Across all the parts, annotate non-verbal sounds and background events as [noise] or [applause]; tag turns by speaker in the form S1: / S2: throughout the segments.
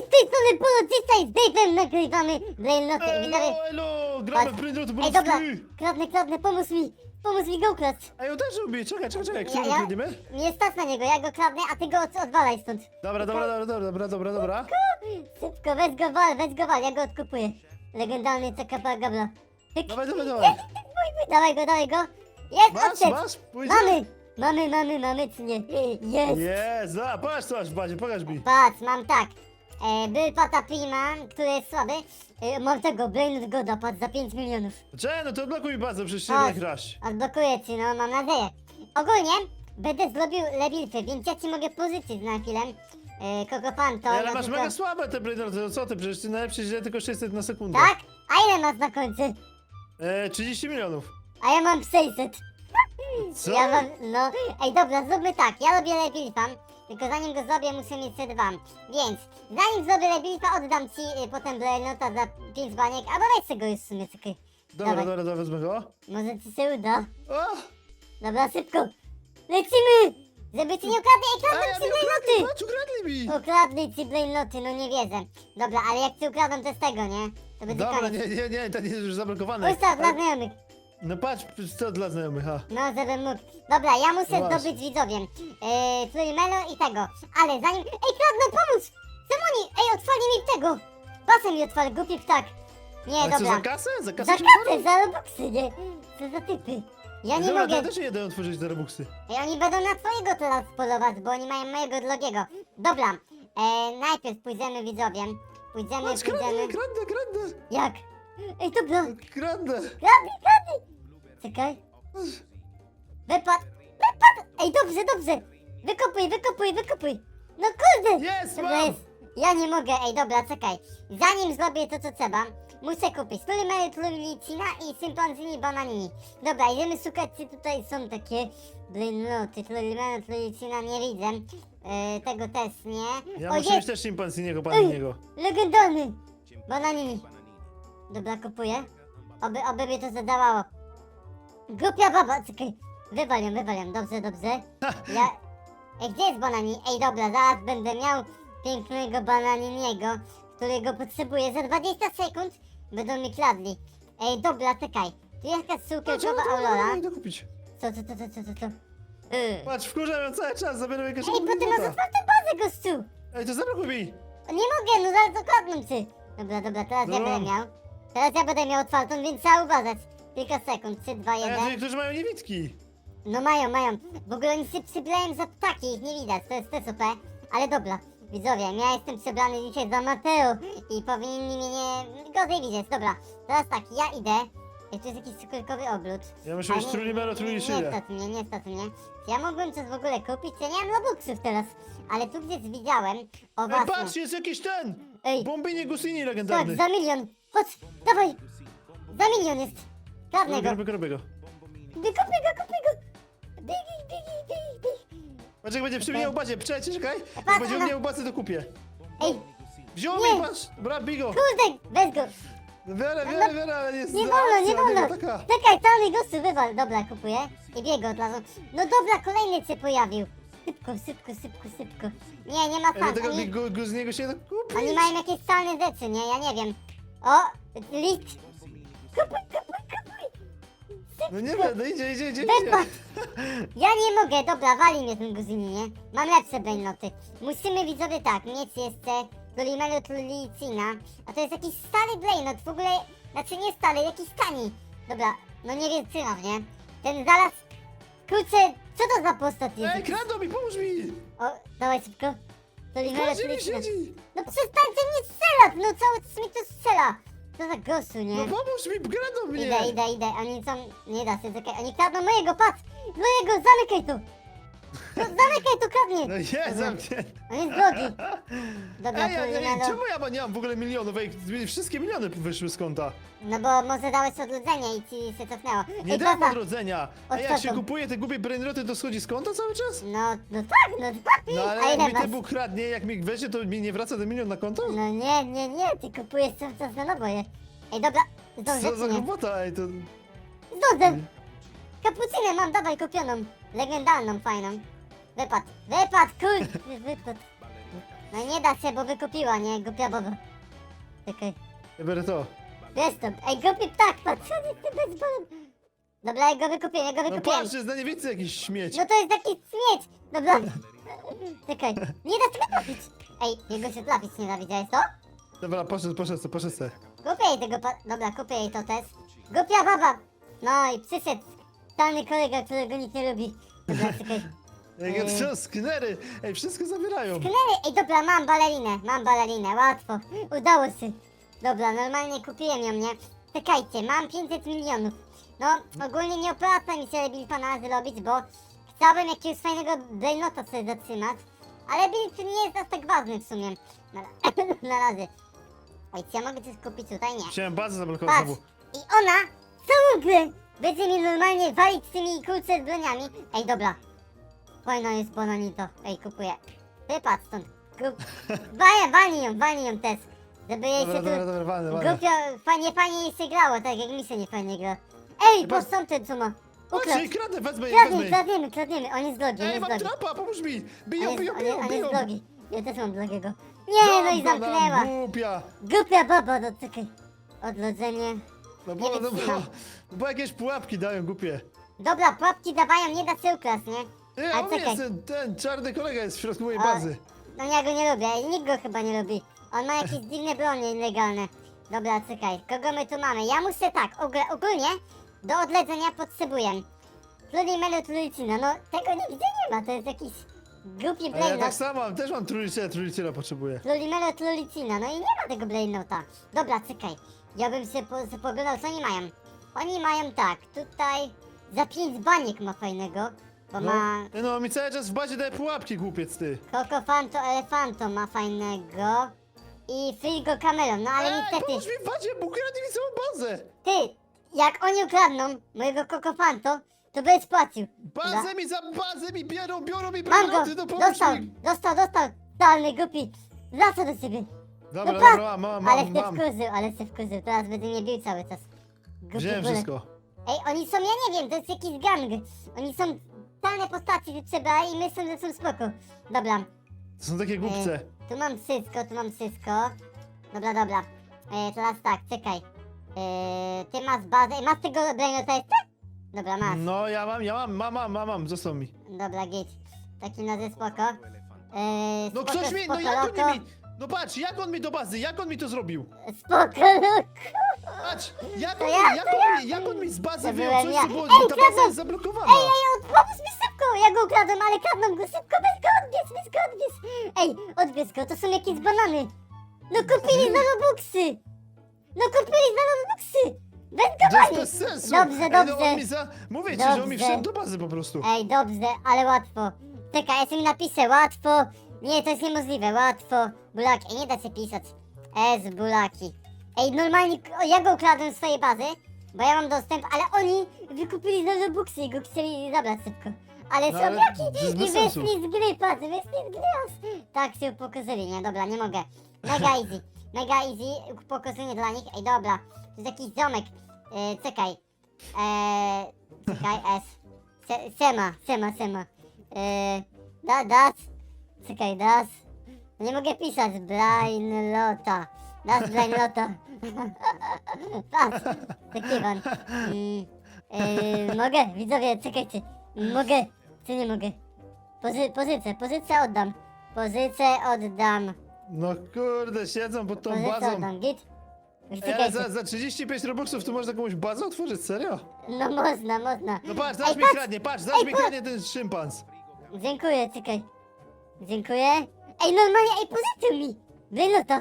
S1: z tej strony Polocysta i z Dave'em nagrywamy Brainloty. Widzowie,
S2: Elo, elo, gramy w Brainroty
S1: ej dobra, kradnę, kradnę, pomóż mi, pomóż mi go ukradł.
S2: Ej, on też lubi, czekaj, czekaj, czekaj,
S1: Ja,
S2: którego
S1: ja,
S2: kradniemy?
S1: nie stać na niego, ja go kradnę, a ty go od, odwalaj stąd.
S2: Dobra, dobra, dobra, dobra, dobra, dobra, dobra.
S1: Szybko, weź go wal, weź go wal, ja go odkupuję. Legendarny CKP Gabla. Hyk,
S2: Dawaj, dawaj, dawaj.
S1: mój, mój, dawaj go, dawaj go. Jest,
S2: Masz,
S1: odszedł.
S2: masz, pójdzie?
S1: Mamy, mamy, mamy, mamy, czy nie? Jest.
S2: Jest, a, pokaż co masz w bazie, pokaż mi.
S1: Patrz, mam tak. E, był Pata Prima, który jest słaby. E, mam tego, Brainlot Goda, za 5 milionów.
S2: Czekaj, no to odblokuj bazę, przecież nie
S1: Chodź.
S2: da kraść.
S1: Odblokuję ci, no mam nadzieję. Ogólnie będę zrobił lebilfy, więc ja ci mogę pożyczyć na chwilę. E, Kokopanto.
S2: Ej, ale
S1: no
S2: masz mega słabe te Brainroty, no co ty, przecież ty najlepszy źle tylko 600 na sekundę.
S1: Tak? A ile masz na końcu?
S2: E, 30 milionów.
S1: A ja mam 600.
S2: Co?
S1: Ja mam, no. Ej, dobra, zróbmy tak. Ja robię lebilfam. Tylko zanim go zrobię, muszę mieć set wam. Więc, zanim zrobię lebilfa, oddam ci y, potem Brainlota za 5 baniek. Albo weź sobie go już w sumie, czekaj.
S2: Dobra,
S1: Dawaj.
S2: dobra, dobra, wezmę go.
S1: Może ci się uda.
S2: O!
S1: Dobra, szybko. Lecimy! Żeby ci nie ukradli, ej, kradną ci brainloty!
S2: patrz, ukradli mi!
S1: Ukradli ci brainloty, no nie wierzę. Dobra, ale jak ci ukradną, to z tego, nie? To będzie
S2: Dobra,
S1: koniec.
S2: nie, nie, nie, to nie jest już zablokowane.
S1: Ustaw dla
S2: Ale-
S1: znajomych.
S2: No patrz, co dla znajomych, ha.
S1: No, żebym mógł. Dobra, ja muszę
S2: masz.
S1: zdobyć widzowiem. Yy, Trójmelo i tego. Ale zanim... Ej, kradną, pomóż! Czemu oni... Ej, otwarli mi tego! Basen mi otwarł, głupi ptak. Nie,
S2: Ale co,
S1: dobra.
S2: za kasę? Za kasę
S1: Za
S2: się
S1: kasę,
S2: otworzy?
S1: za robuxy, nie? Co za typy? Ja nie
S2: Dobra, to
S1: mogę...
S2: ja też nie jedę otworzyć te robuxy.
S1: Ej, oni będą na twojego teraz polować, bo oni mają mojego drogiego. Dobra, e, najpierw pójdziemy widzowie. Pójdziemy,
S2: Patrz, kradnę,
S1: pójdziemy.
S2: kradnę, kradnę,
S1: Jak? Ej, dobra,
S2: kradnę.
S1: kradnij, kradnij! Czekaj. Wypad, wypad! Ej, dobrze, dobrze! Wykopuj, wykopuj, wykopuj! No kurde!
S2: Jest,
S1: Dobra
S2: mam!
S1: jest. Ja nie mogę, ej dobra, czekaj. Zanim zrobię to, co trzeba, muszę kupić tulimery, tulicina i sympanzini bananini. Dobra, idziemy szukać, czy tutaj są takie blinloty, tulimery, tulicina, nie widzę. E, tego też nie.
S2: Ja muszę mieć też paniniego.
S1: legendarny! Bananini. Dobra, kupuję. Oby, oby mnie to zadawało. Głupia baba, czekaj. Wywal ją, wywal ją, dobrze, dobrze. Ja... Ej, gdzie jest banani? Ej, dobra, zaraz będę miał pięknego bananiniego, którego potrzebuję. Za 20 sekund będą mi kladli. Ej, dobra, czekaj. Tu jest jakaś cukierkowa aurora.
S2: idę kupić.
S1: Co, co, co, co, co, co, co? Yy.
S2: Patrz, wkurzam ją cały czas, zabieram jakieś
S1: Ej, bo ty masz otwartą bazę, gościu!
S2: Ej, to zablokuj mi!
S1: Nie mogę, no zaraz okradną cię. Dobra, dobra, teraz ja
S2: No.
S1: będę miał. Teraz ja będę miał otwartą, więc trzeba uważać. Kilka sekund, 3, 2,
S2: A ja
S1: 1.
S2: niektórzy mają niewidki.
S1: No mają, mają. W ogóle oni się przybrają za ptaki, ich nie widać, to jest TSOP. Ale dobra, widzowie, ja jestem przebrany dzisiaj za Mateo i powinni mnie nie... gorzej widzieć. Dobra, teraz tak, ja idę. Ej, tu jest jakiś cukierkowy obrót.
S2: Ja muszę
S1: A
S2: mieć
S1: nie-
S2: trulimero,
S1: Nie
S2: truliszyję.
S1: stać mnie, nie stać mnie. Ja mogłem coś w ogóle kupić, ja nie mam robuxów teraz. Ale tu gdzieś widziałem, o
S2: Ej,
S1: właśnie.
S2: patrz, jest jakiś ten!
S1: Ej,
S2: Bombini Gusini
S1: tak,
S2: legendarny.
S1: za milion. Chodź, dawaj. Za milion jest. Kradnę go.
S2: Robię go, robię go.
S1: Kupuj go, kupuj go. Bigi, bigi, bigi, bigi.
S2: Patrz, jak będzie przy mnie w bazie, przecież, czekaj.
S1: Patrz,
S2: Jak będzie u mnie to kupię.
S1: Ej,
S2: Wziął
S1: Nie.
S2: mi, patrz! Bra, bigo!
S1: kurde, weź go.
S2: Wiele, wiele, wiele, ale jest
S1: Nie wolno, nie wolno.
S2: Taka.
S1: Czekaj, cały gościu wywal. Dobra, kupuję. I biegł od razu. No dobra, kolejny się pojawił. Szybko, szybko, szybko, szybko. Nie, nie ma
S2: Ej,
S1: szans.
S2: tego
S1: Oni,
S2: gu, z niego się kupić.
S1: oni mają jakieś stalne rzeczy, nie? Ja nie wiem. O, list. Kupuj, kupuj.
S2: No nie wiem, no idzie, idzie, idzie, idzie.
S1: Ja nie mogę, dobra, wali mnie ten Guzini, nie? Mam lepsze brainnoty. Musimy widzowie tak, mieć jeszcze Dolimelu Tulicina. A to jest jakiś stary brainot, w ogóle, znaczy nie stary, jakiś tani. Dobra, no nie wiem nie? Ten zaraz, kurczę, co to za postać jest?
S2: Ej, kradną mi, pomóż mi!
S1: O, dawaj szybko.
S2: Mi
S1: Tulicina.
S2: siedzi!
S1: No przestańcie mnie strzelać, no cały czas mi to strzela. Co za gościu, nie?
S2: No pomóż mi, kradną mnie!
S1: Idę, idę, idę, oni są, nie da się, czekaj, oni kradną mojego, patrz! Mojego, zamykaj to! No, zamykaj to, kradnie!
S2: No jest, zamknięty.
S1: On jest drogi. Dobra,
S2: Ej, ej, ej,
S1: Tulimelo.
S2: czemu ja nie mam w ogóle milionów? Ej, wszystkie miliony wyszły z konta.
S1: No bo może dałeś odrodzenie i ci się cofnęło.
S2: Nie
S1: Ej,
S2: dałem
S1: tata.
S2: odrodzenia. A
S1: Od
S2: jak się kupuje te głupie brainroty, to schodzi z konta cały czas?
S1: No, no tak, no tak.
S2: No ale
S1: A
S2: jak
S1: ile
S2: mi
S1: masz?
S2: Bóg kradnie, jak mi weźmie, to mi nie wraca ten milion na konto?
S1: No nie, nie, nie, ty kupujesz cały czas na nowo je. Ej, dobra, zdążę
S2: Co
S1: czy
S2: za
S1: nie?
S2: głupota, ej, to...
S1: Zdążę! Kapucynę mam, dawaj, kupioną. Legendarną, fajną. Wypad, wypad, kur... Wypad. No nie da się, bo wykupiła, nie? Głupia baba. Czekaj.
S2: Ja biorę to.
S1: Wiesz to, ej, głupi ptak, patrz, on jest tym bezbolem. Dobra, ja go wykupię, ja go
S2: No patrz, jest na niewicy jakiś śmieć.
S1: No to jest taki śmieć. Dobra. Czekaj, nie da się trafić. Ej, jego się trafić nie da, widziałeś to?
S2: Dobra, poszedł, poszedł, se, poszedł se.
S1: Kupię jej tego pa... Dobra, kupię jej to też. Głupia baba! No i przyszedł stany kolega, którego nikt nie lubi. Dobra, czekaj.
S2: Jak
S1: Ej.
S2: co, skinery? Ej, wszystko zabierają.
S1: Klery! Ej, dobra, mam balerinę, mam balerinę, łatwo. Udało się. Dobra, normalnie kupiłem ją, nie? Czekajcie, mam 500 milionów. No, ogólnie nie opłaca mi się Bill Pana zrobić, bo chciałbym jakiegoś fajnego brainota sobie zatrzymać. Ale Bill nie jest aż tak ważny w sumie. Na, [laughs] na razie. Ej, czy ja mogę coś kupić tutaj? Nie.
S2: Chciałem bazę zablokować
S1: Patrz!
S2: znowu.
S1: I ona ciągle będzie mi normalnie walić tymi kulce z broniami. Ej, dobra. Fajna jest bonanito. Ej, kupuję. Wypadł stąd. Kup... [laughs] Walnie, walnij ją, walnij ją też. Żeby jej
S2: Dobra,
S1: się
S2: dobra,
S1: tu...
S2: dobra, walnę.
S1: Głupio, fajnie, fajnie jej się grało, tak jak mi się nie fajnie gra. Ej, patrz
S2: patrz.
S1: tam ten co ma.
S2: Patrz,
S1: Ukradł.
S2: ej, kradę, wezmę
S1: Kradniemy,
S2: wezmę jej.
S1: kradniemy, kradniemy. On jest drogi, on
S2: Ej,
S1: jest
S2: mam
S1: drogi.
S2: trapa, pomóż mi!
S1: On
S2: Biją,
S1: jest,
S2: biją,
S1: on,
S2: biją,
S1: on
S2: biją.
S1: jest drogi. Ja też mam drogiego. Nie, no i
S2: Dobra,
S1: zamknęła.
S2: Głupia.
S1: Głupia baba, no czekaj. Odrodzenie.
S2: No
S1: Nie
S2: bo, no, bo, no bo jakieś pułapki dają, głupie.
S1: Dobra, pułapki dawają, nie da się ukraść, nie?
S2: Ej,
S1: A
S2: a on
S1: czekaj.
S2: jest, ten, czarny kolega jest w środku mojej
S1: A-
S2: bazy.
S1: No ja go nie lubię, i nikt go chyba nie lubi. On ma jakieś dziwne bronie nielegalne. Dobra, czekaj, kogo my tu mamy? Ja muszę tak, ogó- ogólnie do odledzenia potrzebuję Plurimelu Trulicina, no tego nigdzie nie ma, to jest jakiś głupi
S2: A ja
S1: brainrot.
S2: tak samo mam, też mam trójlicę, trójlicę potrzebuję.
S1: Plurimelu Trulicina, no i nie ma tego brainrota. Dobra, czekaj, ja bym się po, poglądał, co oni mają. Oni mają tak, tutaj za pięć baniek ma fajnego, bo
S2: No,
S1: ma
S2: Ej, no mi cały czas w bazie daje pułapki, głupiec ty.
S1: Coco Fanto Elefanto ma fajnego i Frigo Camelon, no ale
S2: Ej,
S1: niestety,
S2: pomóż mi w bazie, bo ukradli mi całą bazę.
S1: ty, jak oni ukradną mojego Coco Fanto, to będziesz płacił.
S2: Bazę mi za bazę mi biorą, biorą mi
S1: Mam go,
S2: prezenty, no pomóż
S1: dostał,
S2: mi.
S1: dostał, dostał, totalny głupi, wraca do siebie.
S2: Dobra,
S1: no
S2: dobra, mam, mam,
S1: ale
S2: mam,
S1: się
S2: mam.
S1: wkurzył, ale się wkurzył, teraz będzie mnie bił cały czas. Głupi
S2: Wziąłem
S1: bulek.
S2: wszystko.
S1: Ej, oni są, ja nie wiem, to jest jakiś gang. Oni są totalne postaci, trzeba i myślą, że są spoko. Dobra,
S2: To są takie głupce.
S1: Tu mam wszystko, tu mam wszystko. Dobra, dobra. E, teraz tak, czekaj. E, ty masz bazę. Masz tego brainota jeszcze? Dobra, masz.
S2: No ja mam, ja mam, mam, mam, mam, mam, został mi.
S1: Dobra, git. Taki nazy spoko. E,
S2: No
S1: spoko,
S2: ktoś mi, no
S1: spoko,
S2: on
S1: loko.
S2: mi, no patrz, jak on mi do bazy, jak on mi to zrobił?
S1: Spoko, loko.
S2: Patrz, jak on,
S1: ja,
S2: mi, jak
S1: to
S2: on jak on mi z bazy
S1: To
S2: wyjął
S1: byłem
S2: coś,
S1: ja.
S2: co było,
S1: Ej,
S2: ta baza jest zablokowana.
S1: Ej, ej, od- pomóż mi szybko! Ja go ukradłem, ale kradną go szybko, weź go, odbierz, weź go, odbierz. Ej, odbierz go, to są jakieś banany. No kupili za Robuxy. No kupili za Robuxy. Weź go,
S2: To jest bez sensu.
S1: Dobrze,
S2: Ej, no
S1: dobrze.
S2: on mi za, mówię ci, że on mi
S1: Dobrze.
S2: wszedł do bazy po prostu.
S1: Ej, dobrze, ale łatwo. Czekaj, ja sobie napiszę łatwo. Nie, to jest niemożliwe, łatwo. Bulaki, Ej, nie da się pisać. S, bulaki. Ej, normalnie, o, ja go ukradłem z swojej bazy, bo ja mam dostęp, ale oni wykupili za Robuxy i go chcieli zabrać szybko. Ale
S2: No,
S1: są
S2: ale
S1: jaki
S2: jest
S1: i
S2: bez sensu.
S1: wyszli z gry, patrz, wyszli z gry aż. Tak się upokorzyli, nie, dobra, nie mogę. Mega [laughs] easy, mega easy, upokorzenie dla nich. Ej, dobra, to jest jakiś domek. E, czekaj. E, czekaj, [laughs] S. Se, sema, sema, sema. E, da, das. Czekaj, das. Nie mogę pisać. Brain Lota. Das Brain Lota. [laughs] Patrz, taki pan. Mm, e, mogę, widzowie, czekajcie. Mogę, czy nie mogę? Pozy, pozycję, pozycję oddam. Pozycję oddam.
S2: No kurde, siedzą pod tą
S1: Pozycję
S2: bazą.
S1: oddam, git? Czekajcie.
S2: za, za 35 robuxów tu można komuś bazę otworzyć, serio?
S1: No można, można.
S2: No patrz, zaś
S1: Ej,
S2: mi
S1: patrz!
S2: kradnie, patrz, zaś
S1: Ej,
S2: mi
S1: patrz!
S2: kradnie ten szympans.
S1: Dziękuję, czekaj. Dziękuję. Ej, normalnie, ej, pozycję mi. Wyluto.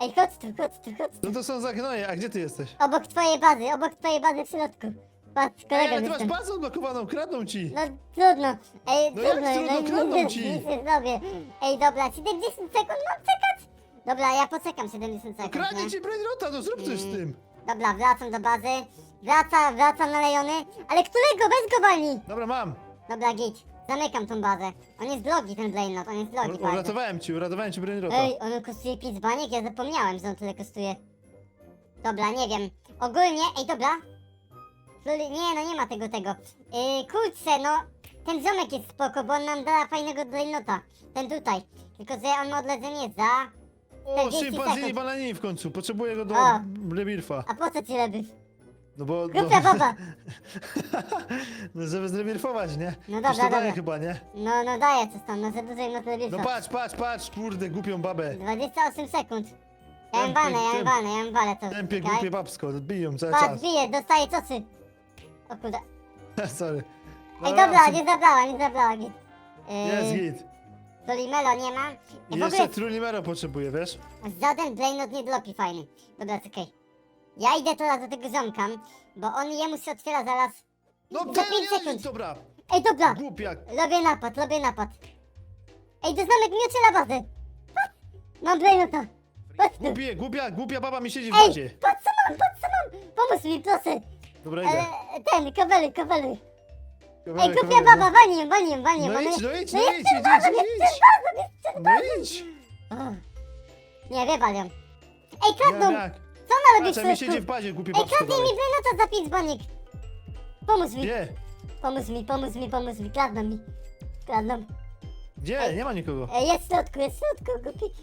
S1: Ej, chodź tu, chodź tu, chodź tu.
S2: No to są zagnoje, a gdzie ty jesteś?
S1: Obok twojej bazy, obok twojej bazy w środku. Patrz,
S2: Ej,
S1: kolega
S2: ale ty masz
S1: jestem.
S2: bazę odblokowaną, kradną ci.
S1: No trudno. Ej,
S2: No jak
S1: trudno,
S2: trudno?
S1: no,
S2: Kradną
S1: nic,
S2: ci.
S1: nic [laughs] nie zrobię. Ej, dobra, 70 sekund mam czekać? Dobra, ja poczekam 70 sekund,
S2: Kradnie
S1: nie?
S2: ci Brainrota, no zrób coś z tym.
S1: Dobra, wracam do bazy. Wraca, wracam nalejony. Ale którego? Weź go walnij.
S2: Dobra, mam.
S1: Dobra, git. Zamykam tą bazę. On jest blogi, ten Blainot, on jest blogi
S2: U-
S1: bardzo.
S2: Uratowałem ci, uratowałem ci Brainrota.
S1: Ej, on kosztuje 5 baniek? Ja zapomniałem, że on tyle kosztuje. Dobra, nie wiem. Ogólnie, ej, dobra. Fluli- Nie, no nie ma tego, tego. Yy, kurczę, no. Ten ziomek jest spoko, bo on nam da fajnego drainota. Ten tutaj. Tylko, że on ma odledzenie za...
S2: O,
S1: 40
S2: szympanzini
S1: sekund.
S2: bananini w końcu. Potrzebuję go do
S1: O.
S2: rebirfa.
S1: A po co ci lebysz?
S2: No bo...
S1: Głupia baba! [laughs]
S2: No żeby zrebirfować, nie?
S1: No dobra,
S2: to daje
S1: dobra.
S2: chyba, nie?
S1: No, no daję coś tam, no za dużo im na
S2: No
S1: telewizor.
S2: patrz, patrz, patrz, kurde, głupią babę.
S1: 28 sekund. Ja ją
S2: Tempie,
S1: walę, ja ją
S2: temp-
S1: walę, ja ją walę to.
S2: Tempie,
S1: czekaj.
S2: głupie babsko, biją cały
S1: Patrz,
S2: czas.
S1: bije, dostaje cosy. O kurde. [laughs]
S2: Sorry.
S1: Ej, dobra, nie zabrała, nie zabrała, git.
S2: Jest
S1: Yy,
S2: git.
S1: Solimelo nie ma. W
S2: jeszcze
S1: ogóle
S2: Trulimero potrzebuję, wiesz?
S1: żaden Blainot nie dropi fajny. Dobra, czekaj. Ja idę teraz do tego ziomka, bo on jemu się otwiera zaraz.
S2: No
S1: Za pięć
S2: nie,
S1: sekund.
S2: dobra.
S1: Ej, dobra,
S2: Głupiak.
S1: robię napad, robię napad. Ej, to znamek miocie na bazę. Mam. Patrz tu.
S2: Głupie, głupia, głupia baba mi siedzi w
S1: Ej, patrz co mam, patrz co mam. Pomóż mi, proszę.
S2: Dobra, idę.
S1: E, ten, kabeluj, kabeluj. Ej,
S2: Kawałek,
S1: głupia
S2: kawałek,
S1: baba, wani ją, wani ją.
S2: No
S1: ona-
S2: idź, no idź,
S1: no
S2: no
S1: jest
S2: idź, idź,
S1: czerwona,
S2: idź, idź. No idź.
S1: O. Nie, wywal ją. Ej, kradną!
S2: jak.
S1: Co ona robi w
S2: Patrz, mi
S1: środku?
S2: siedzi w bazie, głupie
S1: Ej,
S2: babsko.
S1: kradnij mi. Blenota za pięć banik! Pomóż mi,
S2: Gdzie?
S1: pomóż mi, pomóż mi, pomóż mi, kradną mi. Kradną.
S2: Gdzie? Nie ma nikogo.
S1: Ej, jest w środku, jest w środku, głupi.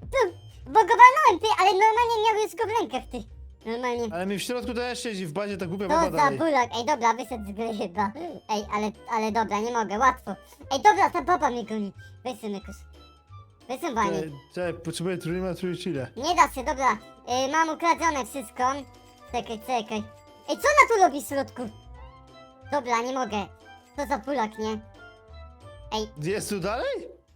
S1: Tu, bo go walnąłem, ty, ale normalnie miał już go w rękach, ty. Normalnie.
S2: Ale mi w środku też siedzi w bazie ta głupia
S1: To
S2: baba
S1: za
S2: dalej.
S1: bulak. Ej, dobra, wyszedł z gry chyba. Ej, ale, ale dobra, nie mogę, łatwo. Ej, dobra, ta baba mnie goni. Weź mykus. Weź wani.
S2: Czekaj, potrzebuję Trulimero, Trulicile.
S1: Nie da się, dobra. Y, mam ukradzione wszystko. Czekaj, czekaj. Ej, co ona tu robi w środku? Dobra, nie mogę. To za pulak, nie? Ej,
S2: Jest tu dalej?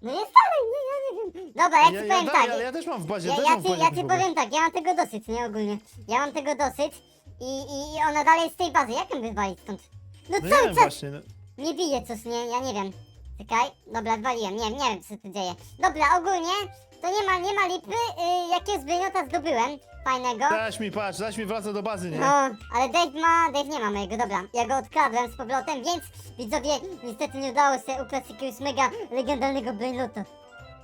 S1: no jest dalej, nie, ja nie wiem. Dobra, ja ci powiem
S2: dalej,
S1: tak.
S2: ale ja też mam w bazie,
S1: Ja,
S2: też
S1: ja
S2: mam w
S1: ci,
S2: bazie
S1: ja ci powiem tak, ja mam tego dosyć, nie ogólnie. Ja mam tego dosyć i, i, i ona dalej jest z tej bazy. Jak ją wywalić stąd? No,
S2: No nie
S1: cały
S2: wiem
S1: czas
S2: właśnie, no.
S1: nie bije coś, nie? Ja nie wiem. Czekaj, dobra, zwaliłem, nie, nie wiem co tu dzieje. Dobra, ogólnie to nie ma, nie ma lipy, yy, jakiego zbrojniota zdobyłem, fajnego.
S2: Daś mi, patrz, daś mi wraca do bazy, nie?
S1: No, ale Dave ma, Dave nie ma mojego, dobra. Ja go odkradłem z powrotem, więc widzowie, niestety nie udało się ukraść jakiegoś mega legendarnego brainlota.